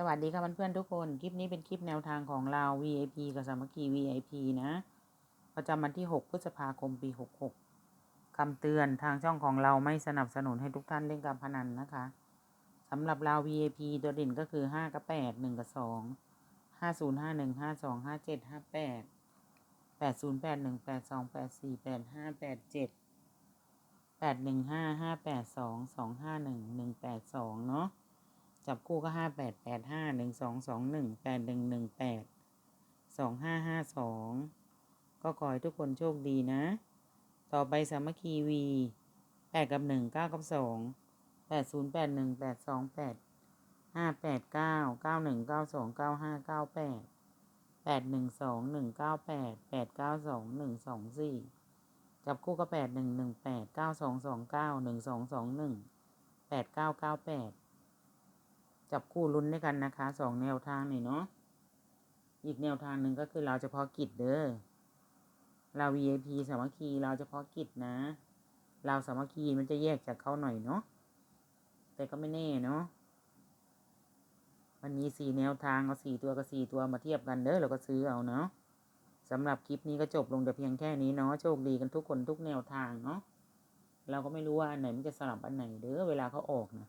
สวัสดีค่ะเพื่อนๆทุกคน คลิปนี้เป็นคลิปแนวทางของเรา VIP กับสามัคคี VIP นะ ประจำวันที่ 6 พฤษภาคมปี 66คำเตือนทางช่องของเราไม่สนับสนุนให้ทุกท่านเล่นการพนันนะคะสำหรับเรา VIP ตัวเด่นก็คือ 5 กับ 8 1 กับ 2 50 51 52 57 58 80 81 82 84 85 87 815 582 251 182 เนาะ จับคู่ก็ห้าแปดแปดห้าหนึ่งสองสองหนึ่งแปดหนึ่งหนึ่งแปดสองห้าห้าสองก็ขอให้ทุกคนโชคดีนะ ต่อไปสามัคคีวีแปดกับหนึ่งเก้ากับสองแปดศูนย์แปดหนึ่งแปดสองแปดห้าแปดเก้าเก้าหนึ่งเก้าสองเก้าห้าเก้าแปดแปดหนึ่งสองหนึ่งเก้าแปดแปดเก้าสองหนึ่งสองสี่จับคู่ก็แปดหนึ่งหนึ่งแปดเก้าสองสองเก้าหนึ่งสองสองหนึ่งแปดเก้าเก้าแปด จับคู่ลุ้นด้วยกันนะคะสองแนวทางนี่เนาะอีกแนวทางหนึ่งก็คือเราเฉพาะกิจเด้อเรา VIP สามัคคีเราเฉพาะกิจนะ เราสามัคคีมันจะแยกจากเขาหน่อยเนาะแต่ก็ไม่แน่เนาะมันมีสี่แนวทางเอาสี่ตัวกับสี่ตัวมาเทียบกันเด้อเราก็ซื้อเอาเนาะสำหรับคลิปนี้ก็จบลงแต่เพียงแค่นี้เนาะโชคดีกันทุกคนทุกแนวทางเนาะเราก็ไม่รู้ว่าอันไหนมันจะสลับอันไหนเด้อเวลาเขาออกนะ